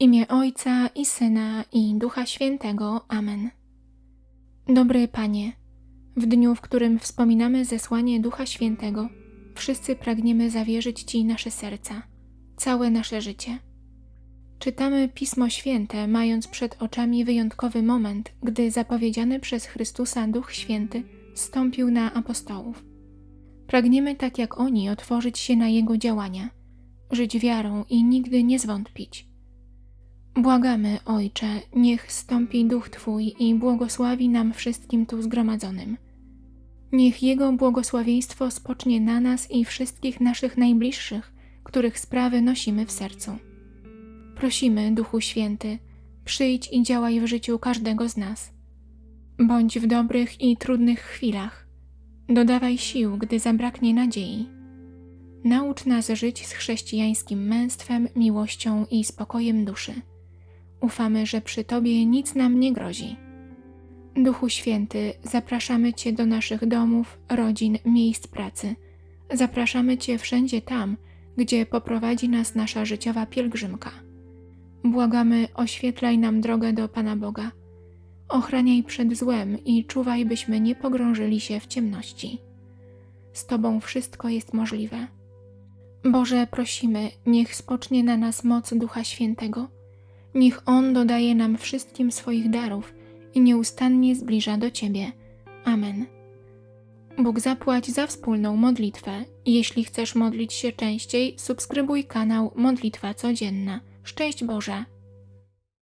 imię Ojca i Syna i Ducha Świętego. Amen. Dobry Panie, w dniu, w którym wspominamy zesłanie Ducha Świętego, wszyscy pragniemy zawierzyć Ci nasze serca, całe nasze życie. Czytamy Pismo Święte, mając przed oczami wyjątkowy moment, gdy zapowiedziany przez Chrystusa Duch Święty stąpił na apostołów. Pragniemy tak jak oni otworzyć się na Jego działania, żyć wiarą i nigdy nie zwątpić. Błagamy, Ojcze, niech stąpi Duch Twój i błogosławi nam wszystkim tu zgromadzonym. Niech Jego błogosławieństwo spocznie na nas i wszystkich naszych najbliższych, których sprawy nosimy w sercu. Prosimy, Duchu Święty, przyjdź i działaj w życiu każdego z nas. Bądź w dobrych i trudnych chwilach. Dodawaj sił, gdy zabraknie nadziei. Naucz nas żyć z chrześcijańskim męstwem, miłością i spokojem duszy. Ufamy, że przy Tobie nic nam nie grozi. Duchu Święty, zapraszamy Cię do naszych domów, rodzin, miejsc pracy. Zapraszamy Cię wszędzie tam, gdzie poprowadzi nas nasza życiowa pielgrzymka. Błagamy, oświetlaj nam drogę do Pana Boga. Ochraniaj przed złem i czuwaj, byśmy nie pogrążyli się w ciemności. Z Tobą wszystko jest możliwe. Boże, prosimy, niech spocznie na nas moc Ducha Świętego. Niech On dodaje nam wszystkim swoich darów i nieustannie zbliża do Ciebie. Amen. Bóg zapłać za wspólną modlitwę. Jeśli chcesz modlić się częściej, subskrybuj kanał Modlitwa Codzienna. Szczęść Boże!